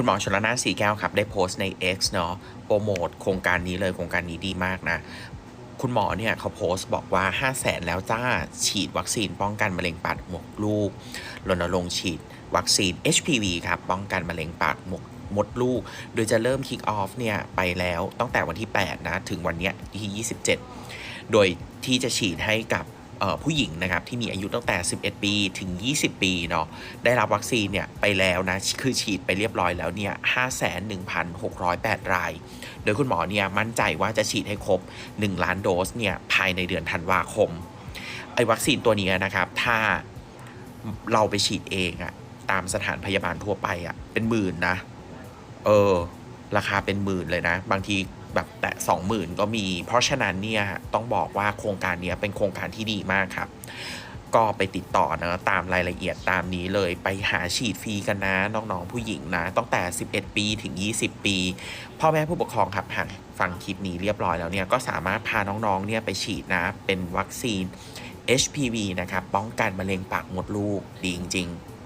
คุณหมอชลนาสีแก้วครับ ได้โพสต์ใน X เนาะโปรโมทโครงการนี้เลยโครงการนี้ดีมากนะคุณหมอเนี่ยเขาโพสต์บอกว่า 5 0 0แสนแล้วจ้า ฉีดวัคซีนป้องกันมะเร็งปากหมดลูกรณรงค์ฉีด วัคซีน HPV ครับ ป้องกันมะเร็งปากหมดมดลูก โดยจะเริ่ม kick off เนี่ย ไปแล้วตั้งแต่วันที่ 8 นะ ถึงวันเนี้ยที่ 27 โดยที่จะฉีดให้กับ ผู้หญิงนะครับที่มีอายุตั้งแต่ 11 ปีถึง 20 ปีเนาะได้รับวัคซีนเนี่ยไปแล้วนะคือฉีดไปเรียบร้อยแล้วเนี่ย51,608 ราย โดยคุณหมอเนี่ยมั่นใจว่าจะฉีดให้ครบ 1 ล้านโดสเนี่ยภายในเดือนธันวาคมไอ้วัคซีนตัวนี้นะครับถ้าเราไปฉีดเองอะตามสถานพยาบาลทั่วไปอะเป็นหมื่นนะ เออ ราคาเป็นหมื่นเลยนะ บางที แบบแตะสองหมื่นก็มี เพราะฉะนั้นเนี่ยต้องบอกว่าโครงการนี้เป็นโครงการที่ดีมากครับ ก็ไปติดต่อเนะตามรายละเอียดตามนี้เลยไปหาฉีดฟรีกันนะน้องๆผู้หญิงนะตั้งแต่ 11 ปีถึง 20 ปี พ่อแม่ผู้ปกครองครับหากฟังคลิปนี้เรียบร้อยแล้วเนี่ยก็สามารถพาน้องๆเนี่ยไปฉีดนะเป็นวัคซีน HPV นะครับป้องกันมะเร็งปากมดลูกดีจริงๆ